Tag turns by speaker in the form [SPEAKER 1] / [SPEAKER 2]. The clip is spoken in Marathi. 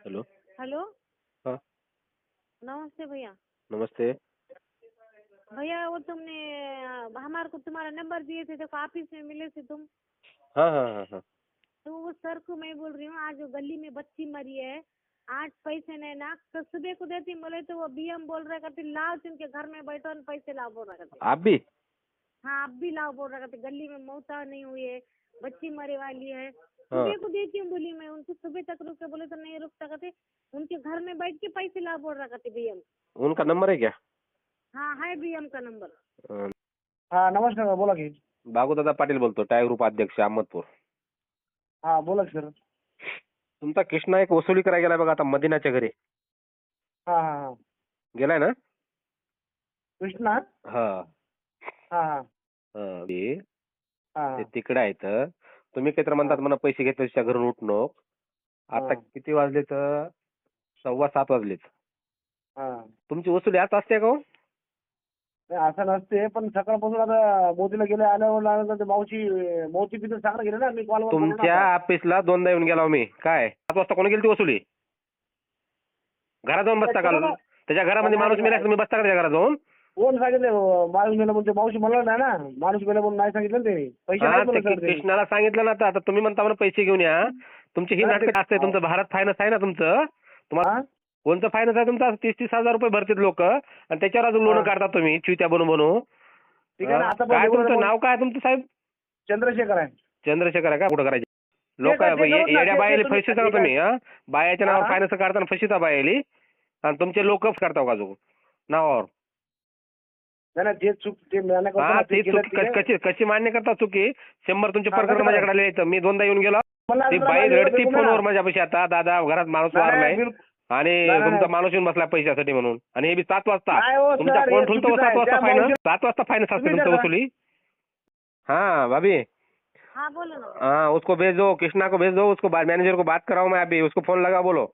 [SPEAKER 1] हेलो।
[SPEAKER 2] हेलो।
[SPEAKER 1] हाँ।
[SPEAKER 2] नमस्ते भैया।
[SPEAKER 1] नमस्ते।
[SPEAKER 2] भैया वो तुमने हमारे को तुम्हारा नंबर दिए थे देखो ऑफ़िस में मिले थे तुम।
[SPEAKER 1] हाँ हाँ हाँ हाँ।
[SPEAKER 2] तो वो सर को मैं बोल रही हूँ आज वो गली में बच्ची मरी है आज पैसे नहीं ना तो सुबह को देती बोले तो वो बीएम बोल रहा करती लाओ तुमके घर में बैठो पैसे लाओ बोल रहा करते।
[SPEAKER 1] आप भी?
[SPEAKER 2] हाँ अब भी लाओ बोल रहा करते गली में मौता नहीं हुई है बच्ची मरे वाली है।
[SPEAKER 1] हाँ।
[SPEAKER 2] सुबह को देती हूँ बोली मैं उनको सुबह तक रुक के बोले तो नहीं रुकता करते उनके घर में बैठ के पैसे लाओ बोल रहा करते बीएम
[SPEAKER 1] उनका नंबर है क्या?
[SPEAKER 2] हाँ है बीएम का नंबर।
[SPEAKER 3] हा नमस्कार बोला की।
[SPEAKER 1] बागुदादा पाटील बोलतो टाय ग्रुप अध्यक्ष अहमदपूर।
[SPEAKER 3] हा बोला सर।
[SPEAKER 1] तुमचा कृष्णा एक वसुली करायला गेलाय बघा आता मदिनाच्या घरी.
[SPEAKER 3] हा हा हा.
[SPEAKER 1] गेलाय ना?
[SPEAKER 3] कृष्णा?
[SPEAKER 1] हा.
[SPEAKER 3] हा. हा
[SPEAKER 1] हा. ते.
[SPEAKER 3] हा.
[SPEAKER 1] ते तिकडे आहेत तुम्ही काहीतरी म्हणतात मला पैसे घेतले त्याच्या घरून उठणं आता
[SPEAKER 3] हा.
[SPEAKER 1] किती वाजले तर सव्वा सात वाजलेत.
[SPEAKER 3] हा.
[SPEAKER 1] तुमची वसुली आज असते का हो?
[SPEAKER 3] नाही, असं नसते पण सकाळपासून आता मोदीला गेले आल्यावर लागलं ते मावशी मावशी पित्र सांगणं गेले ना मी कॉल
[SPEAKER 1] तुमच्या ऑफिसला दोनदा येऊन गेला हो मी. काय? सात वाजता कोणी गेली ती वसुली? घरात जाऊन बसता का त्याच्या घरामध्ये माणूस मेला तुम्ही बसता का त्याच्या घरात जाऊन?
[SPEAKER 3] कोण सांगितले? माणूस गेला म्हणून ते मावशी म्हणलं नाही ना. माणूस गेला म्हणून नाही सांगितलं ना ते पैसे
[SPEAKER 1] हा,
[SPEAKER 3] नाही
[SPEAKER 1] ते. कृष्णाला सांगितलं ना आता आता तुम्ही म्हणता मला पैसे घेऊन या. तुमची ही नाटक असते तुमचं भारत फायनान्स आहे ना तुमचं? तुम्हाला
[SPEAKER 3] हा?
[SPEAKER 1] कोणतं फायनान्स आहे तुमचं? तीस तीस हजार रुपये भरतील लोक. आणि त्याच्यावर अजून लोन
[SPEAKER 3] हा.
[SPEAKER 1] काढता तुम्ही चिवत्या बनू बनू.
[SPEAKER 3] ठीक आहे ना आता पण
[SPEAKER 1] काय
[SPEAKER 3] एवढं
[SPEAKER 1] तुमचं नाव काय तुमचं साहेब?
[SPEAKER 3] चंद्रशेखर आहे.
[SPEAKER 1] चंद्रशेखर आहे का? कुठं करायचे? लोक
[SPEAKER 3] काय- ते ना,
[SPEAKER 1] येड्या
[SPEAKER 3] ते-
[SPEAKER 1] बायाली
[SPEAKER 3] तुम्ही-
[SPEAKER 1] का तुम्ही हा? बायाच्या नावावर
[SPEAKER 3] हा?
[SPEAKER 1] फायनान्स काढताना फसिता बायाली. आणि तुमचे लोक करता का अजून? नावावर.
[SPEAKER 3] चूक ते करतो
[SPEAKER 1] हा
[SPEAKER 3] ना,
[SPEAKER 1] ती
[SPEAKER 3] ते केलं
[SPEAKER 1] चूक
[SPEAKER 3] ठीक आहे.
[SPEAKER 1] कशी कशी मान्य करता चुकी? शंभर तुमचे
[SPEAKER 3] हा,
[SPEAKER 1] प्रकरण माझ्याकडे आले आहेत. मी दोनदा येऊन गेलो.
[SPEAKER 3] मला
[SPEAKER 1] ती बाई
[SPEAKER 3] मला
[SPEAKER 1] रडती
[SPEAKER 3] बिलकुल
[SPEAKER 1] फोनवर. माझ्यापाशी आता. दादा घरात माणूस
[SPEAKER 3] नाही,
[SPEAKER 1] वार
[SPEAKER 3] नाही,
[SPEAKER 1] नाही
[SPEAKER 3] बिलकुल-
[SPEAKER 1] आणि
[SPEAKER 3] नाही,
[SPEAKER 1] तुमचा. माणूस येऊन बसला पैशासाठी म्हणून. आणि हे बी सात वाजता.
[SPEAKER 3] नाही हो,
[SPEAKER 1] तुमचा
[SPEAKER 3] सर, हे
[SPEAKER 1] ठुलतो
[SPEAKER 3] चुकीचं
[SPEAKER 1] सात
[SPEAKER 3] आहे.
[SPEAKER 1] वाजता
[SPEAKER 3] त्या
[SPEAKER 1] फायनान्स
[SPEAKER 3] मावशी-
[SPEAKER 1] सात वाजता फायनान्स असते
[SPEAKER 3] तुम्ही
[SPEAKER 1] तुमचं
[SPEAKER 3] जरा-
[SPEAKER 1] वसुली? हाँ भाभी.
[SPEAKER 2] हाँ बोलो ना.
[SPEAKER 1] हाँ उसको भेज दो कृष्णा को भेज दो उसको मैनेजर को बात कराओ मैं अभी उसको फोन लगा बोलो.